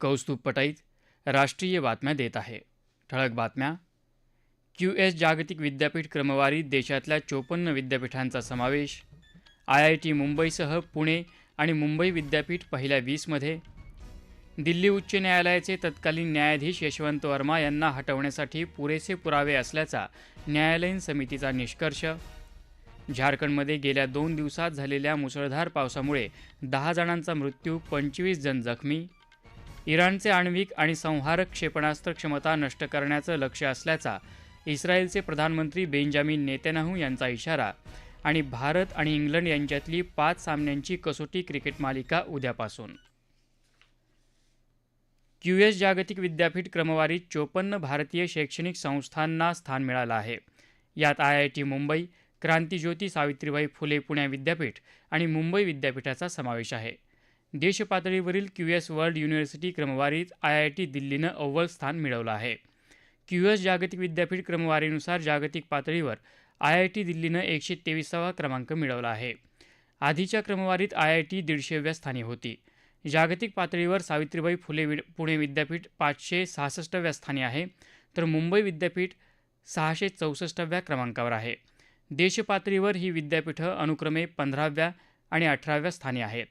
कौस्तुभ पटाईत राष्ट्रीय बातम्या देत आहे. ठळक बातम्या. क्यू एस जागतिक विद्यापीठ क्रमवारीत देशातल्या चोपन्न विद्यापीठांचा समावेश. आय आय टी मुंबईसह पुणे आणि मुंबई विद्यापीठ पहिल्या वीसमध्ये दिल्ली उच्च न्यायालयाचे तत्कालीन न्यायाधीश यशवंत वर्मा यांना हटवण्यासाठी पुरेसे पुरावे असल्याचा न्यायालयीन समितीचा निष्कर्ष. झारखंडमध्ये गेल्या दोन दिवसात झालेल्या मुसळधार पावसामुळे दहा जणांचा मृत्यू पंचवीस जण जखमी. इराणचे आण्विक आणि संहारक क्षेपणास्त्र क्षमता नष्ट करण्याचं लक्ष्य असल्याचा इस्रायलचे प्रधानमंत्री बेंजामिन नेतेनाहू यांचा इशारा आणि भारत आणि इंग्लंड यांच्यातली पाच सामन्यांची कसोटी क्रिकेट मालिका उद्यापासून. क्यू एस जागतिक विद्यापीठ क्रमवारीत चोपन्न भारतीय शैक्षणिक संस्थांना स्थान मिळालं आहे. यात आय आय टी मुंबई क्रांतीज्योती सावित्रीबाई फुले पुणे विद्यापीठ आणि मुंबई विद्यापीठाचा समावेश आहे. देशपातळीवरील क्यू एस वर्ल्ड युनिव्हर्सिटी क्रमवारीत आय आय टी दिल्लीनं अव्वल स्थान मिळवलं आहे. क्यू एस जागतिक विद्यापीठ क्रमवारीनुसार जागतिक पातळीवर आय आय टी दिल्लीनं एकशे तेविसावा क्रमांक मिळवला आहे. आधीच्या क्रमवारीत आय आय टी दीडशेव्या स्थानी होती. जागतिक पातळीवर सावित्रीबाई फुले वि पुणे विद्यापीठ पाचशे सहासष्टव्या स्थानी आहे तर मुंबई विद्यापीठ सहाशे चौसष्टव्या क्रमांकावर आहे. देशपातळीवर ही विद्यापीठं अनुक्रमे पंधराव्या आणि अठराव्या स्थानी आहेत.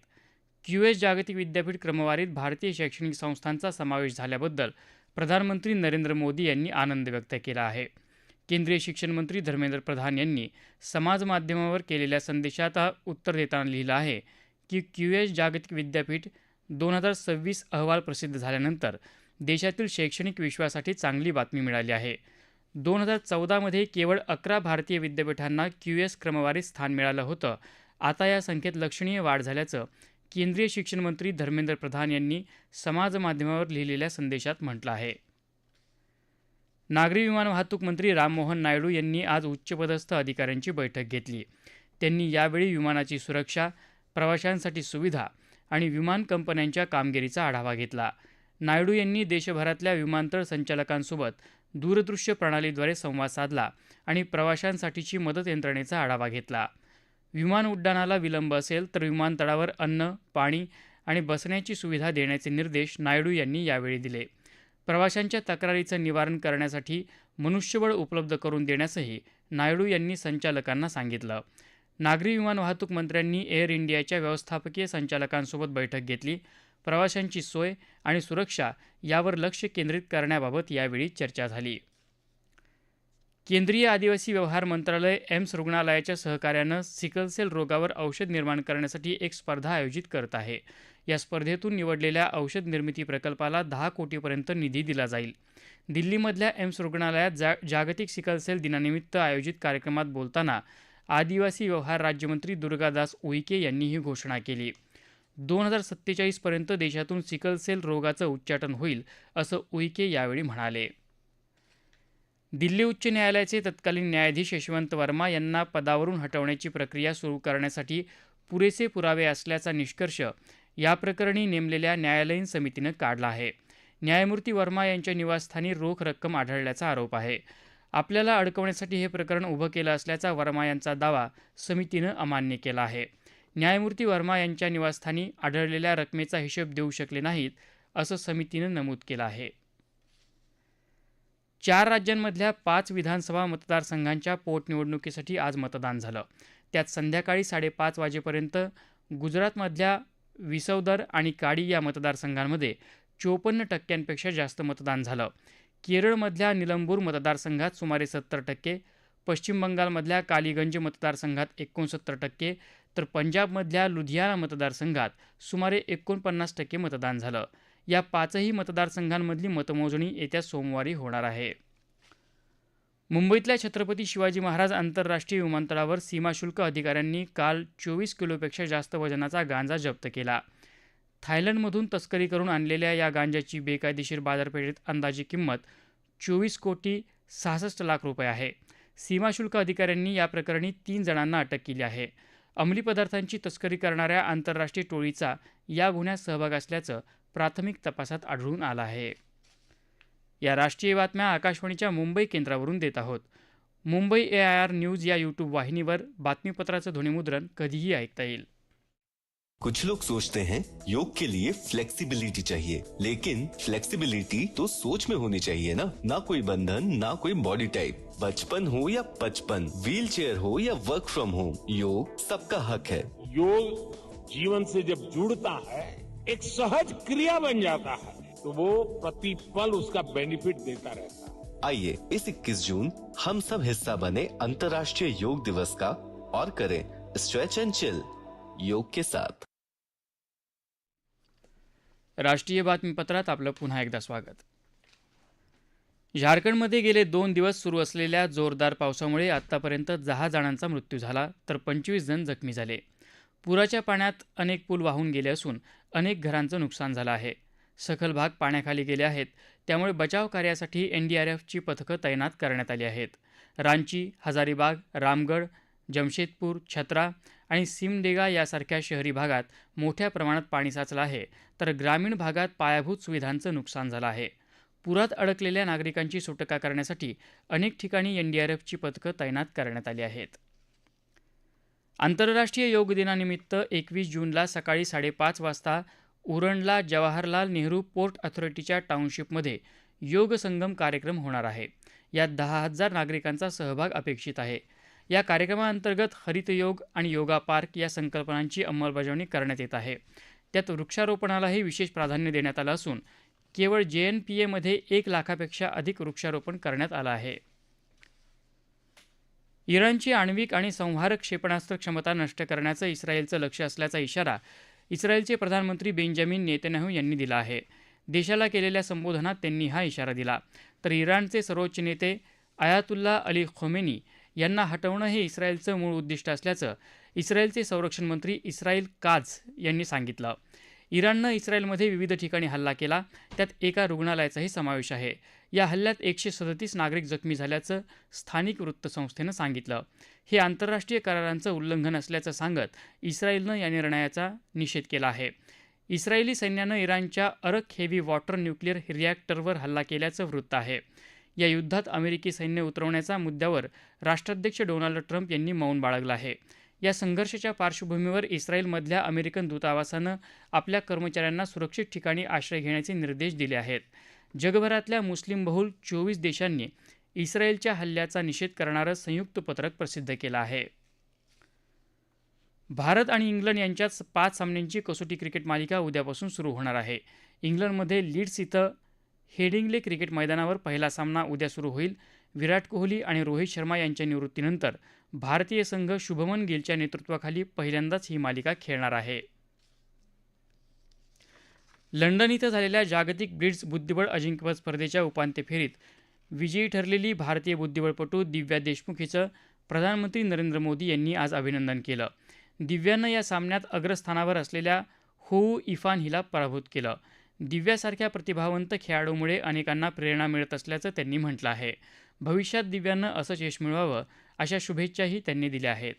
क्यू एस जागतिक विद्यापीठ क्रमवारीत भारतीय शैक्षणिक संस्थांचा समावेश झाल्याबद्दल प्रधानमंत्री नरेंद्र मोदी यांनी आनंद व्यक्त केला आहे. केंद्रीय शिक्षण मंत्री धर्मेंद्र प्रधान यांनी समाजमाध्यमावर केलेल्या संदेशात उत्तर देताना लिहिलं आहे की क्यू एस जागतिक विद्यापीठ दोन हजार सव्वीस अहवाल प्रसिद्ध झाल्यानंतर देशातील शैक्षणिक विश्वासाठी चांगली बातमी मिळाली आहे. दोन हजार चौदामध्ये केवळ अकरा भारतीय विद्यापीठांना क्यू एस क्रमवारीत स्थान मिळालं होतं. आता या संख्येत लक्षणीय वाढ झाल्याचं केंद्रीय शिक्षण मंत्री धर्मेंद्र प्रधान यांनी समाजमाध्यमावर लिहिलेल्या संदेशात म्हटलं आहे. नागरी विमान वाहतूक मंत्री राममोहन नायडू यांनी आज उच्चपदस्थ अधिकाऱ्यांची बैठक घेतली. त्यांनी यावेळी विमानाची सुरक्षा प्रवाशांसाठी सुविधा आणि विमान कंपन्यांच्या कामगिरीचा आढावा घेतला. नायडू यांनी देशभरातल्या विमानतळ संचालकांसोबत दूरदृश्य प्रणालीद्वारे संवाद साधला आणि प्रवाशांसाठीची मदत यंत्रणेचा आढावा घेतला. विमान उड्डाणाला विलंब असेल तर विमानतळावर अन्न पाणी आणि बसण्याची सुविधा देण्याचे निर्देश नायडू यांनी यावेळी दिले. प्रवाशांच्या तक्रारीचं निवारण करण्यासाठी मनुष्यबळ उपलब्ध करून देण्यासही नायडू यांनी संचालकांना सांगितलं. नागरी विमान वाहतूक मंत्र्यांनी एअर इंडियाच्या व्यवस्थापकीय संचालकांसोबत बैठक घेतली. प्रवाशांची सोय आणि सुरक्षा यावर लक्ष केंद्रित करण्याबाबत यावेळी चर्चा झाली. केंद्रीय आदिवासी व्यवहार मंत्रालय एम्स रुग्णालयाच्या सहकार्यानं सिकलसेल रोगावर औषध निर्माण करण्यासाठी एक स्पर्धा आयोजित करत आहे. या स्पर्धेतून निवडलेल्या औषध निर्मिती प्रकल्पाला दहा कोटीपर्यंत निधी दिला जाईल. दिल्लीमधल्या एम्स रुग्णालयात जा जागतिक सिकलसेल दिनानिमित्त आयोजित कार्यक्रमात बोलताना आदिवासी व्यवहार राज्यमंत्री दुर्गादास उईके यांनी ही घोषणा केली. दोन हजार सत्तेचाळीसपर्यंत देशातून सिकलसेल रोगाचं उच्चाटन होईल असं उईके यावेळी म्हणाले. दिल्ली उच्च न्यायालयाचे तत्कालीन न्यायाधीश यशवंत वर्मा यांना पदावरून हटवण्याची प्रक्रिया सुरू करण्यासाठी पुरेसे पुरावे असल्याचा निष्कर्ष या प्रकरणी नेमलेल्या न्यायालयीन समितीनं काढला आहे. न्यायमूर्ती वर्मा यांच्या निवासस्थानी रोख रक्कम आढळल्याचा आरोप आहे. आपल्याला अडकवण्यासाठी हे प्रकरण उभं केलं असल्याचा वर्मा यांचा दावा समितीनं अमान्य केला आहे. न्यायमूर्ती वर्मा यांच्या निवासस्थानी आढळलेल्या रकमेचा हिशोब देऊ शकले नाहीत असं समितीनं नमूद केलं आहे. चार राज्यांमधल्या पाच विधानसभा मतदारसंघांच्या पोटनिवडणुकीसाठी आज मतदान झालं. त्यात संध्याकाळी साडेपाच वाजेपर्यंत गुजरातमधल्या विसवदर आणि काडी या मतदारसंघांमध्ये चोपन्न टक्क्यांपेक्षा जास्त मतदान झालं. केरळमधल्या निलंबूर मतदारसंघात सुमारे सत्तर टक्के पश्चिम बंगालमधल्या कालीगंज मतदारसंघात एकोणसत्तर टक्के तर पंजाबमधल्या लुधियाना मतदारसंघात सुमारे एकोणपन्नास टक्के मतदान झालं. या पाचही मतदारसंघांमधली मतमोजणी येत्या सोमवारी होणार आहे. मुंबईतल्या छत्रपती शिवाजी महाराज आंतरराष्ट्रीय विमानतळावर सीमाशुल्क अधिकाऱ्यांनी काल चोवीस किलोपेक्षा जास्त वजनाचा गांजा जप्त केला. थायलंडमधून तस्करी करून आणलेल्या या गांजाची बेकायदेशीर बाजारपेठेत अंदाजी किंमत चोवीस कोटी सहासष्ट लाख रुपये आहे. सीमाशुल्क अधिकाऱ्यांनी या प्रकरणी तीन जणांना अटक केली आहे. अंमली पदार्थांची तस्करी करणाऱ्या आंतरराष्ट्रीय टोळीचा या गुन्ह्यात सहभाग असल्याचं प्राथमिक तपासात आढळून आलं आहे. या राष्ट्रीय बातम्या आकाशवाणीच्या मुंबई केंद्रावरून देत आहोत. Mumbai A I R news या यूट्यूब वाहिनीवर बातमीपत्राचं ध्वनिमुद्रण कधीही ऐकता येईल. कुछ लोग सोचते हैं योग के लिए फ्लेक्सिबिलिटी चाहिए लेकिन फ्लेक्सिबिलिटी तो सोच में होनी चाहिए ना? ना कोई बंधन ना कोई बॉडी टाइप बचपन हो या पचपन व्हील चेयर हो या वर्क फ्रॉम होम योग सबका हक है। योग जीवन से जब जुड़ता है एक सहज क्रिया बन जाता है तो वो प्रतिपल उसका बेनिफिट देता रहता है। आइए इस 21 जून हम सब हिस्सा बने अंतर्राष्ट्रीय योग दिवस का और करें स्ट्रेच एंड चिल योग के साथ। राष्ट्रीय बातमीपत्रात आपलं पुन्हा एकदा स्वागत. झारखंडमध्ये गेले दोन दिवस सुरू असलेल्या जोरदार पावसामुळे आत्तापर्यंत दहा जणांचा मृत्यू झाला तर पंचवीस जण जखमी झाले. पुराच्या पाण्यात अनेक पूल वाहून गेले असून अनेक घरांचं नुकसान झालं आहे. सखल भाग पाण्याखाली गेले आहेत. त्यामुळे बचाव कार्यासाठी एनडीआरएफची पथकं तैनात करण्यात आली आहेत. रांची हजारीबाग रामगड जमशेदपूर छत्रा आणि सिमडेगा यासारख्या शहरी भागात मोठ्या प्रमाणात पाणी साचलं आहे. तर ग्रामीण भागात पायाभूत सुविधांचं नुकसान झालं आहे. पुरात अडकलेल्या नागरिकांची सुटका करण्यासाठी अनेक ठिकाणी एनडीआरएफची पथकं तैनात करण्यात आली आहेत. आंतरराष्ट्रीय योग दिनानिमित्त एकवीस जूनला सकाळी साडेपाच वाजता उरणला जवाहरलाल नेहरू पोर्ट अथॉरिटीच्या टाउनशिपमध्ये योग संगम कार्यक्रम होणार आहे. यात दहा हजार नागरिकांचा सहभाग अपेक्षित आहे. या कार्यक्रमाअंतर्गत हरितयोग आणि योगा पार्क या संकल्पनांची अंमलबजावणी करण्यात येत आहे. त्यात वृक्षारोपणालाही विशेष प्राधान्य देण्यात आलं असून केवळ जे एन पी एमध्ये एक लाखापेक्षा अधिक वृक्षारोपण करण्यात आलं आहे. इराणची आण्विक आणि संहारक क्षेपणास्त्र क्षमता नष्ट करण्याचं इस्रायलचं लक्ष असल्याचा इशारा इस्रायलचे प्रधानमंत्री बेंजामिन नेतन्याहू यांनी दिला आहे. देशाला केलेल्या संबोधनात त्यांनी हा इशारा दिला. तर इराणचे सर्वोच्च नेते आयातुल्ला अली खोमेनी यांना हटवणं हे इस्रायलचं मूळ उद्दिष्ट असल्याचं इस्रायलचे संरक्षण मंत्री इस्रायल काझ यांनी सांगितलं. इराणनं इस्रायलमध्ये विविध ठिकाणी हल्ला केला. त्यात एका रुग्णालयाचाही समावेश आहे. या हल्ल्यात एकशे सदतीस नागरिक जखमी झाल्याचं स्थानिक वृत्तसंस्थेनं सांगितलं. हे आंतरराष्ट्रीय करारांचं उल्लंघन असल्याचं सांगत इस्रायलनं या निर्णयाचा निषेध केला आहे. इस्रायली सैन्यानं इराणच्या अरक हेवी वॉटर न्यूक्लिअर रिॲक्टरवर हल्ला केल्याचं वृत्त आहे. या युद्धात अमेरिकी सैन्य उतरवण्याच्या मुद्द्यावर राष्ट्राध्यक्ष डोनाल्ड ट्रम्प यांनी मौन बाळगलं आहे. या संघर्षाच्या पार्श्वभूमीवर इस्रायलमधल्या अमेरिकन दूतावासानं आपल्या कर्मचाऱ्यांना सुरक्षित ठिकाणी आश्रय घेण्याचे निर्देश दिले आहेत. जगभरातल्या मुस्लिम बहुल चोवीस देशांनी इस्रायलच्या हल्ल्याचा निषेध करणारं संयुक्त पत्रक प्रसिद्ध केलं आहे. भारत आणि इंग्लंड यांच्यात पाच सामन्यांची कसोटी क्रिकेट मालिका उद्यापासून सुरू होणार आहे. इंग्लंडमध्ये लीड्स इथं हेडिंग्ले क्रिकेट मैदानावर पहिला सामना उद्या सुरू होईल. विराट कोहली आणि रोहित शर्मा यांच्या निवृत्तीनंतर भारतीय संघ शुभमन गिलच्या नेतृत्वाखाली पहिल्यांदाच ही मालिका खेळणार आहे. लंडन इथं झालेल्या जागतिक ब्रिड्स बुद्धिबळ अजिंक्यपद स्पर्धेच्या उपांत्य फेरीत विजयी ठरलेली भारतीय बुद्धिबळपटू दिव्या देशमुख हिचं प्रधानमंत्री नरेंद्र मोदी यांनी आज अभिनंदन केलं. दिव्यानं या सामन्यात अग्रस्थानावर असलेल्या होऊ इफान हिला पराभूत केलं. दिव्यासारख्या प्रतिभावंत खेळाडूमुळे अनेकांना प्रेरणा मिळत असल्याचं त्यांनी म्हटलं आहे. भविष्यात दिव्यांना असंच यश मिळवावं अशा शुभेच्छाही त्यांनी दिल्या आहेत.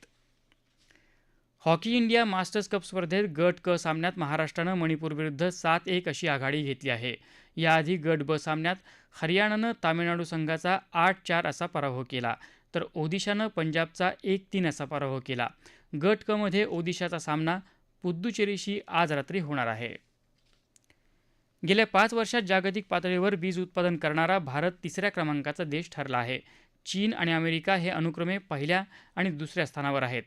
हॉकी इंडिया मास्टर्स कप स्पर्धेत गट क सामन्यात महाराष्ट्रानं मणिपूरविरुद्ध सात एक अशी आघाडी घेतली आहे. याआधी गट ब सामन्यात हरियाणानं तामिळनाडू संघाचा आठ चार असा पराभव केला तर ओदिशानं पंजाबचा एक तीन असा पराभव केला. गट कमध्ये ओदिशाचा सामना पुद्दुचेरीशी आज रात्री होणार आहे. गेल्या पाच वर्षात जागतिक पातळीवर वीज उत्पादन करणारा भारत तिसऱ्या क्रमांकाचा देश ठरला आहे. चीन आणि अमेरिका हे अनुक्रमे पहिल्या आणि दुसऱ्या स्थानावर आहेत.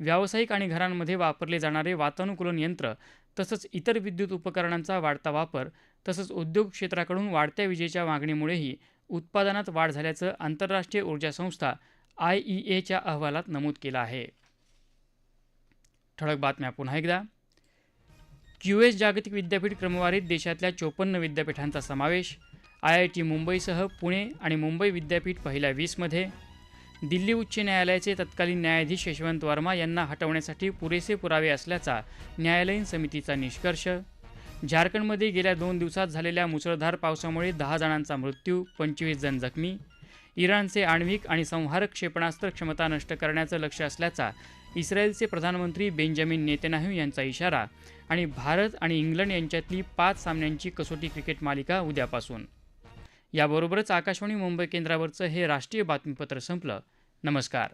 व्यावसायिक आणि घरांमध्ये वापरले जाणारे वातानुकूलन यंत्र तसंच इतर विद्युत उपकरणांचा वाढता वापर तसंच उद्योग क्षेत्राकडून वाढत्या विजेच्या मागणीमुळेही उत्पादनात वाढ झाल्याचं आंतरराष्ट्रीय ऊर्जा संस्था आय ई एच्या अहवालात नमूद केलं आहे. ठळक बातम्या पुन्हा एकदा. क्यूएस जागतिक विद्यापीठ क्रमवारीत देशातल्या चोपन्न विद्यापीठांचा समावेश आय आय टी मुंबईसह पुणे आणि मुंबई विद्यापीठ पहिल्या वीसमध्ये दिल्ली उच्च न्यायालयाचे तत्कालीन न्यायाधीश यशवंत वर्मा यांना हटवण्यासाठी पुरेसे पुरावे असल्याचा न्यायालयीन समितीचा निष्कर्ष झारखंडमध्ये गेल्या दोन दिवसात झालेल्या मुसळधार पावसामुळे दहा जणांचा मृत्यू पंचवीस जण जखमी इराणचे आण्विक आणि संहारक क्षेपणास्त्र क्षमता नष्ट करण्याचं लक्ष असल्याचा इस्रायलचे प्रधानमंत्री बेंजामिन नेतन्याहू यांचा इशारा आणि भारत आणि इंग्लंड यांच्यातली पाच सामन्यांची कसोटी क्रिकेट मालिका उद्यापासून. याबरोबरच आकाशवाणी मुंबई केंद्रावरचं हे राष्ट्रीय बातमीपत्र संपलं. नमस्कार.